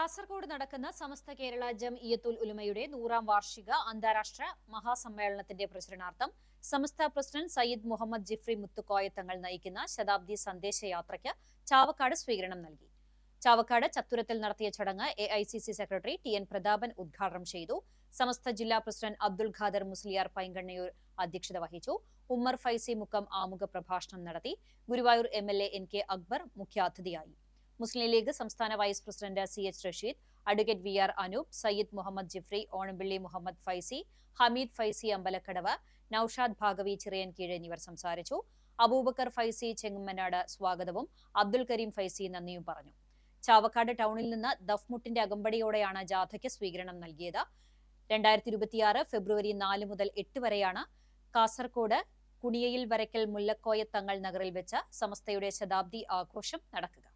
കാസർഗോഡ് നടക്കുന്ന സമസ്ത കേരള ജം ഇയത്തുൽ ഉലുമയുടെ നൂറാം വാർഷിക അന്താരാഷ്ട്ര മഹാസമ്മേളനത്തിന്റെ പ്രചരണാർത്ഥം സമസ്ത പ്രസിഡന്റ് സയ്യിദ് മുഹമ്മദ് ജിഫ്രി മുത്തുക്കോയ തങ്ങൾ നയിക്കുന്ന ശതാബ്ദി സന്ദേശയാത്രയ്ക്ക് ചാവക്കാട് സ്വീകരണം നൽകി. ചാവക്കാട് ചത്തുരത്തിൽ നടത്തിയ ചടങ്ങ് A I C C secretary T N Prathapan ഉദ്ഘാടനം ചെയ്തു. സമസ്ത ജില്ലാ പ്രസിഡന്റ് അബ്ദുൽ ഖാദർ മുസ്ലിയാർ പൈങ്കണ്ണയൂർ അധ്യക്ഷത വഹിച്ചു. ഉമ്മർ ഫൈസി മുക്കം ആമുഖ പ്രഭാഷണം നടത്തി. Guruvayur M L A N K Akbar മുഖ്യാതിഥിയായി. മുസ്ലിം ലീഗ് സംസ്ഥാന vice president C H Rasheed advocate V R Anoop Sayyid Muhammad Jifri Onampilly Muhammad Faizy Hameed Faizy Ambalakkadavu Noushad Bhagavi Chirayan Keezh എന്നിവർ സംസാരിച്ചു. അബൂബക്കർ ഫൈസി ചെങ്ങമ്മനാട് സ്വാഗതവും അബ്ദുൽ കരീം ഫൈസി നന്ദിയും പറഞ്ഞു. ചാവക്കാട് ടൗണിൽ നിന്ന് ദഫ്മുട്ടിന്റെ അകമ്പടിയോടെയാണ് ജാഥയ്ക്ക് സ്വീകരണം നൽകിയത്. രണ്ടായിരത്തി ഇരുപത്തിയാറ് ഫെബ്രുവരി നാല് മുതൽ എട്ട് വരെയാണ് കാസർകോട് കുണിയയിൽ വരയ്ക്കൽ മുല്ലക്കോയ തങ്ങൾ നഗറിൽ വെച്ച് സമസ്തയുടെ ശതാബ്ദി ആഘോഷം നടക്കുക.